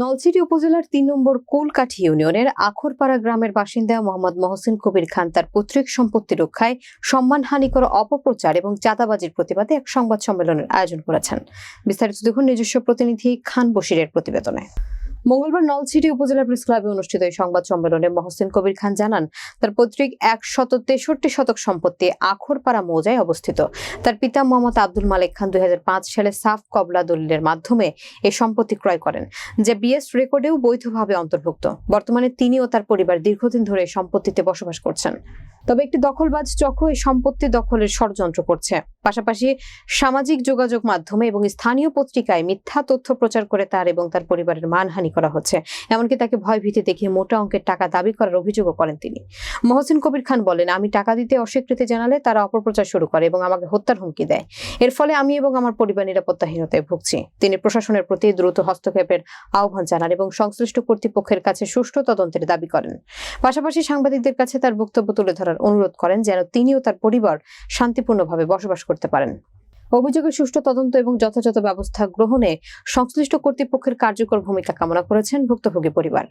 নলছিটি উপজেলার তিন নম্বর কোলকাঠি ইউনিয়নের আখরপাড়া গ্রামের বাসিন্দা মোহাম্মদ মহসিন কবির খান তার পৈতৃক সম্পত্তি রক্ষায় সম্মানহানিকর অপপ্রচার এবং চাঁদাবাজির প্রতিবাদে এক সংবাদ সম্মেলনের আয়োজন করেছেন। বিস্তারিত দেখুন নিজস্ব প্রতিনিধি খান বশিরের প্রতিবেদনে। মঙ্গলবার নলছিটি উপজেলা প্রেস ক্লাবে অনুষ্ঠিত এই সংবাদ সম্মেলনে মহসিন কবির খান জানান, তার পৈতৃক এক শত তেষট্টি শতক সম্পত্তি আখরপাড়া মৌজায় অবস্থিত। তার পিতা মোহাম্মদ আব্দুল মালেক খান দুই সালে সাফ কবলা দলিলের মাধ্যমে এই সম্পত্তি ক্রয় করেন, যা বিএস রেকর্ডেও বৈধভাবে অন্তর্ভুক্ত। বর্তমানে তিনি ও তার পরিবার দীর্ঘদিন ধরে এই সম্পত্তিতে বসবাস করছেন। তবে একটি দখলবাজ চক্র এই সম্পত্তি দখলের ষড়যন্ত্র করছে। পাশাপাশি সামাজিক যোগাযোগ মাধ্যমে এবং স্থানীয় পত্রিকায় মিথ্যা তথ্য প্রচার করে তার এবং তার পরিবারের মানহানি করা হচ্ছে। এমনকি তাকে ভয়ভীতি দেখিয়ে মোটা অঙ্কের টাকা দাবি করার অভিযোগও করেন তিনি। মহসিন কবির খান বলেন, আমি টাকা দিতে অস্বীকৃতি জানালে তারা অপপ্রচার শুরু করে এবং আমাকে হত্যার হুমকি দেয়। এর ফলে আমি এবং আমার পরিবার নিরাপত্তাহীনতায় ভুগছি। তিনি প্রশাসনের প্রতি দ্রুত হস্তক্ষেপের আহ্বান জানান এবং সংশ্লিষ্ট কর্তৃপক্ষের কাছে সুষ্ঠু তদন্তের দাবি করেন। পাশাপাশি সাংবাদিকদের কাছে তার বক্তব্য তুলে ধরার অনুরোধ করেন যেন তিনি ও তার পরিবার শান্তিপূর্ণভাবে বসবাস করতে পারেন। অভিযোগের সুষ্ঠু তদন্ত এবং যথাযথ ব্যবস্থা গ্রহণে সংশ্লিষ্ট কর্তৃপক্ষের কার্যকর ভূমিকা কামনা করেছেন ভুক্তভোগী পরিবার।